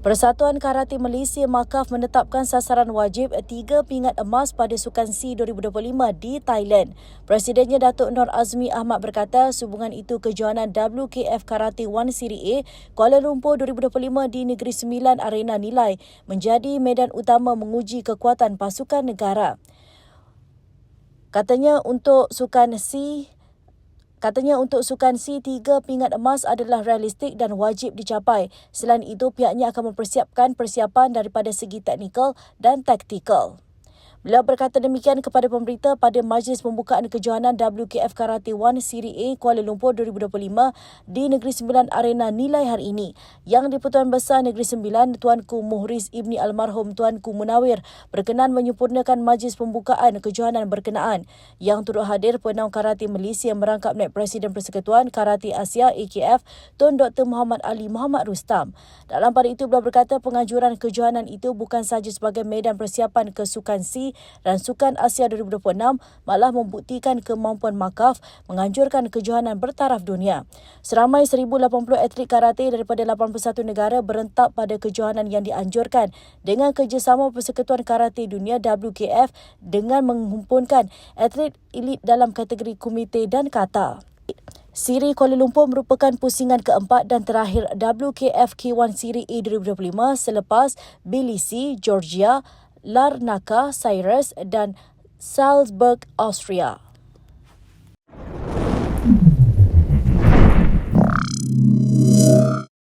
Persatuan Karate Malaysia Makaf menetapkan sasaran wajib tiga pingat emas pada Sukan C 2025 di Thailand. Presidennya Datuk Nur Azmi Ahmad berkata sehubungan itu kejohanan WKF Karate One Serie A Kuala Lumpur 2025 di Negeri Sembilan Arena Nilai menjadi medan utama menguji kekuatan pasukan negara. Katanya untuk Sukan C Katanya untuk Sukan C, tiga pingat emas adalah realistik dan wajib dicapai. Selain itu, pihaknya akan mempersiapkan persiapan daripada segi teknikal dan taktikal. Beliau berkata demikian kepada pemberita pada majlis pembukaan kejohanan WKF Karate One Siri A Kuala Lumpur 2025 di Negeri Sembilan Arena Nilai hari ini. Yang di-Pertuan Besar Negeri Sembilan, Tuanku Muhriz Ibni Almarhum Tuanku Munawir berkenan menyempurnakan majlis pembukaan kejohanan berkenaan. Yang turut hadir Penang Karate Malaysia merangkap Naib Presiden Persekutuan Karate Asia AKF Tun Dr. Muhammad Ali Muhammad Rustam. Dalam pada itu, beliau berkata penganjuran kejohanan itu bukan sahaja sebagai medan persiapan kesukan C dan Sukan Asia 2026 malah membuktikan kemampuan Makaf menganjurkan kejohanan bertaraf dunia. Seramai 1080 atlet karate daripada 81 negara berentak pada kejohanan yang dianjurkan dengan kerjasama Persekutuan Karate Dunia WKF dengan menghimpunkan atlet elit dalam kategori komite dan kata. Siri Kuala Lumpur merupakan pusingan keempat dan terakhir WKF K1 Siri A 2025 selepas Tbilisi, Georgia, Larnaca, Cyrus dan Salzburg, Austria.